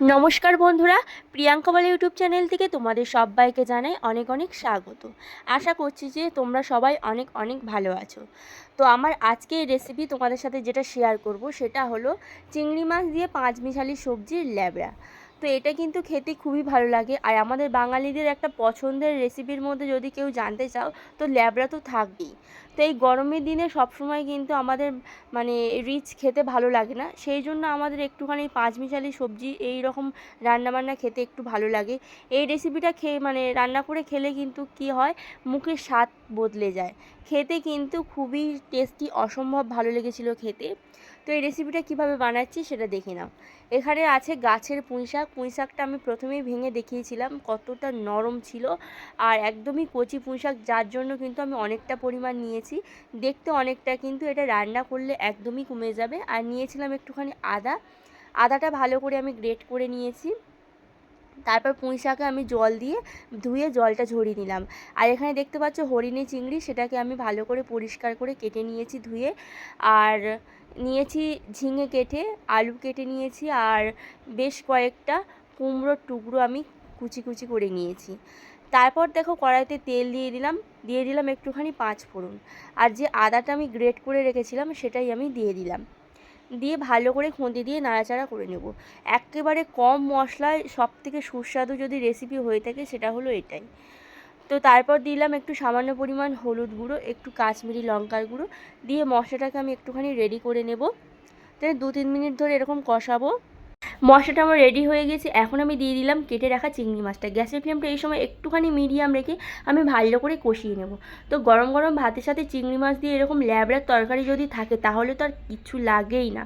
নমস্কার বন্ধুরা, প্রিয়াঙ্কা বলে ইউটিউব চ্যানেল থেকে তোমাদের সবাইকে জানাই অনেক অনেক স্বাগত। আশা করছি যে তোমরা সবাই অনেক অনেক ভালো আছো। তো আমার আজকের রেসিপি তোমাদের সাথে যেটা শেয়ার করব সেটা হলো চিংড়ি মাছ দিয়ে পাঁচ মিশালি সবজির ল্যাবড়া। তো এটা কিন্তু খেতে খুবই ভালো লাগে। আর আমাদের বাঙালিদের একটা পছন্দের রেসিপির মধ্যে যদি কেউ জানতে চাও, তো ল্যাবড়া তো থাকবেই। তো এই গরমের দিনে সবসময় কিন্তু আমাদের মানে রিচ খেতে ভালো লাগে না। সেই জন্য আমাদের একটুখানি পাঁচমিশালি সবজি এই রকম রান্নাবান্না খেতে একটু ভালো লাগে। এই রেসিপিটা খেয়ে মানে রান্না করে খেলে কিন্তু কি হয়, মুখের স্বাদ বদলে যায়। খেতে কিন্তু খুবই টেস্টি, অসম্ভব ভালো লেগেছিলো খেতে। তো এই রেসিপিটা কীভাবে বানাচ্ছি সেটা দেখে নাও। এখানে আছে গাছের পুঁই শাক পুঁই শাকটা আমি প্রথমেই ভেঙে দেখিয়েছিলাম কতটা নরম ছিল। আর একদমই কচি পুঁই শাক যার জন্য কিন্তু আমি অনেকটা পরিমাণ নিয়েছি। দেখতে অনেকটা, কিন্তু এটা রান্না করলে একদমই কমে যাবে। আর নিয়েছিলাম একটুখানি আদা। আদাটা ভালো করে আমি গ্রেট করে নিয়েছি। তারপর পুঁই শাকে আমি জল দিয়ে ধুয়ে জলটা ঝরিয়ে নিলাম। আর এখানে দেখতে পাচ্ছ হরিণী চিংড়ি, সেটাকে আমি ভালো করে পরিষ্কার করে কেটে নিয়েছি ধুয়ে। আর নিয়েছি ঝিঙে কেটে, আলু কেটে নিয়েছি আর বেশ কয়েকটা কুমড়োর টুকরো আমি কুচি কুচি করে নিয়েছি। তারপর দেখো কড়াইতে তেল দিয়ে দিলাম দিয়ে দিলাম একটুখানি পাঁচ ফোড়ন। আর যে আদাটা আমি গ্রেট করে রেখেছিলাম সেটাই আমি দিয়ে দিলাম। দিয়ে ভালো করে খুঁতি দিয়ে নাড়াচাড়া করে নেব। একেবারে কম মশলায় সব থেকে সুস্বাদু যদি রেসিপি হয়ে থাকে সেটা হলো এটাই। তো তারপর দিলাম একটু সামান্য পরিমাণ হলুদ গুঁড়ো, একটু কাশ্মীরি লঙ্কার গুঁড়ো, দিয়ে মশলাটাকে আমি একটুখানি রেডি করে নেব। তো দু তিন মিনিট ধরে এরকম কষাবো। মশলাটা আমার রেডি হয়ে গেছে। এখন আমি দিয়ে দিলাম কেটে রাখা চিংড়ি মাছটা। গ্যাসের ফ্লেমটা এই সময় একটুখানি মিডিয়াম রেখে আমি ভালো করে কষিয়ে নেব। তো গরম গরম ভাতের সাথে চিংড়ি মাছ দিয়ে এরকম ল্যাবড়ার তরকারি যদি থাকে, তাহলে তো আর কিছু লাগেই না।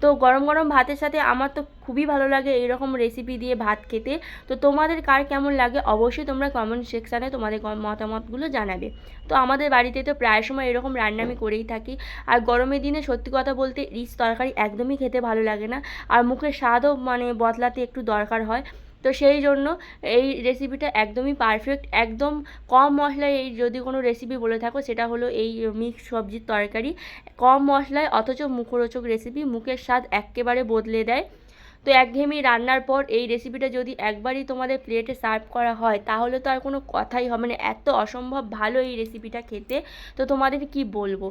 তো গরম গরম ভাতের সাথে আমার তো খুবই ভালো লাগে এইরকম রেসিপি দিয়ে ভাত খেতে। তো তোমাদের কার কেমন লাগে অবশ্যই তোমরা কমেন্ট সেকশানে তোমাদের মতামতগুলো জানাবে। তো আমাদের বাড়িতে তো প্রায় সময় এরকম রান্না আমি করেই থাকি। আর গরমের দিনে সত্যি কথা বলতে রিচ তরকারি একদমই খেতে ভালো লাগে না। আর মুখের স্বাদও মানে বদলাতে একটু দরকার হয়। তো সেই জন্য এই রেসিপিটা একদমই পারফেক্ট একদম কম মশলায় এই যদি কোনো রেসিপি বলে থাকো, সেটা হলো এই মিক্স সবজির তরকারি। কম মশলায় অথচ মুখরোচক রেসিপি মুখের স্বাদ একেবারে বদলে দেয়। তো একঘেয়েমি রান্নার পর এই রেসিপিটা যদি একবারই তোমাদের প্লেটে সার্ভ করা হয়, তাহলে তো আর কোনো কথাই হবে না। এত অসম্ভব ভালো এই রেসিপিটা খেতে। তো তোমাদের কি বলব?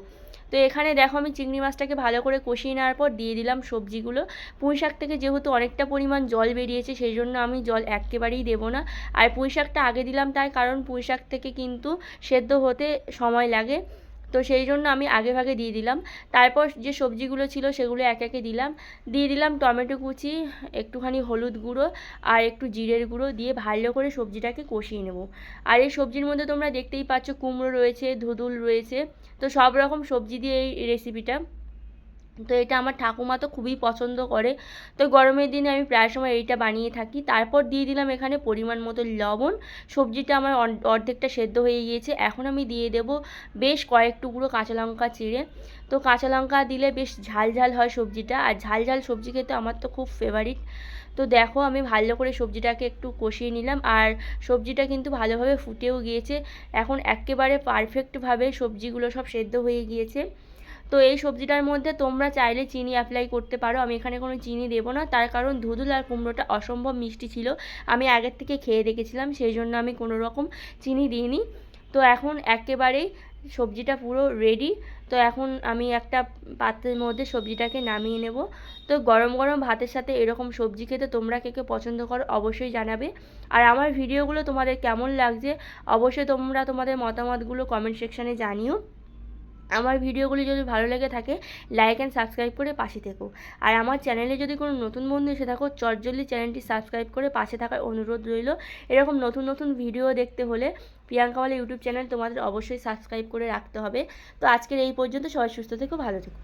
তো এখানে দেখো আমি চিংড়ি মাছটাকে ভালো করে কষিয়ে নেওয়ার পর দিয়ে দিলাম সবজিগুলো। পুঁই শাক থেকে যেহেতু অনেকটা পরিমাণ জল বেরিয়েছে, সেই জন্য আমি জল একেবারেই দেবো না। আর পুঁই শাকটা আগে দিলাম তাই, কারণ পুঁই শাক থেকে কিন্তু সেদ্ধ হতে সময় লাগে। তো সেই জন্য আমি আগে ভাগে দিয়ে দিলাম। তারপর যে সবজিগুলো ছিল সেগুলো এক একে দিলাম। দিয়ে দিলাম টমেটো কুচি, একটুখানি হলুদ গুঁড়ো আর একটু জিরের গুঁড়ো দিয়ে ভালো করে সবজিটাকে কষিয়ে নেব। আর এই সবজির মধ্যে তোমরা দেখতেই পাচ্ছ কুমড়ো রয়েছে, ধুদুল রয়েছে। তো সব রকম সবজি দিয়ে এই রেসিপিটা তো এটা আমার ঠাকুমা তো খুবই পছন্দ করে। তো গরমের দিনে আমি প্রায় সময় এইটা বানিয়ে থাকি। তারপর দিয়ে দিলাম এখানে পরিমাণ মতো লবণ। সবজিটা আমার অর্ধেকটা সেদ্ধ হয়ে গিয়েছে। এখন আমি দিয়ে দেব বেশ কয়েক টুকরো কাঁচা লঙ্কা চিড়ে। তো কাঁচা লঙ্কা দিলে বেশ ঝাল ঝাল হয় সবজিটা। আর ঝাল ঝাল সবজি খেতে আমার তো খুব ফেভারিট তো দেখো আমি ভালো করে সবজিটাকে একটু কষিয়ে নিলাম। আর সবজিটা কিন্তু ভালোভাবে ফুটেও গিয়েছে। এখন একেবারে পারফেক্টভাবে সবজিগুলো সব সেদ্ধ হয়ে গিয়েছে। তো এই সবজিটার মধ্যে তোমরা চাইলে চিনি অ্যাপ্লাই করতে পারো। আমি এখানে কোনো চিনি দেবো না। তার কারণ ধুধুল আর কুমড়োটা অসম্ভব মিষ্টি ছিল। আমি আগের থেকে খেয়ে দেখেছিলাম, সেই জন্য আমি কোনো রকম চিনি দিইনি। তো এখন একেবারেই সবজিটা পুরো রেডি তো এখন আমি একটা পাত্রের মধ্যে সবজিটাকে নামিয়ে নেব। তো গরম গরম ভাতের সাথে এরকম সবজি খেতে তোমরা কে কে পছন্দ করো অবশ্যই জানাবে। আর আমার ভিডিওগুলো তোমাদের কেমন লাগছে অবশ্যই তোমরা তোমাদের মতামতগুলো কমেন্ট সেকশানে জানিও। আমার ভিডিওগুলি যদি ভালো লেগে থাকে লাইক অ্যান্ড সাবস্ক্রাইব করে পাশে থেকো। আর আমার চ্যানেলে যদি কোনো নতুন বন্ধু এসে থাকো, চটজলদি চ্যানেলটি সাবস্ক্রাইব করে পাশে থাকার অনুরোধ রইল। এরকম নতুন নতুন ভিডিও দেখতে হলে প্রিয়াঙ্কাওয়ালা ইউটিউব চ্যানেল তোমাদের অবশ্যই সাবস্ক্রাইব করে রাখতে হবে। তো আজকের এই পর্যন্ত সবাই সুস্থ থেকো, ভালো থেকো।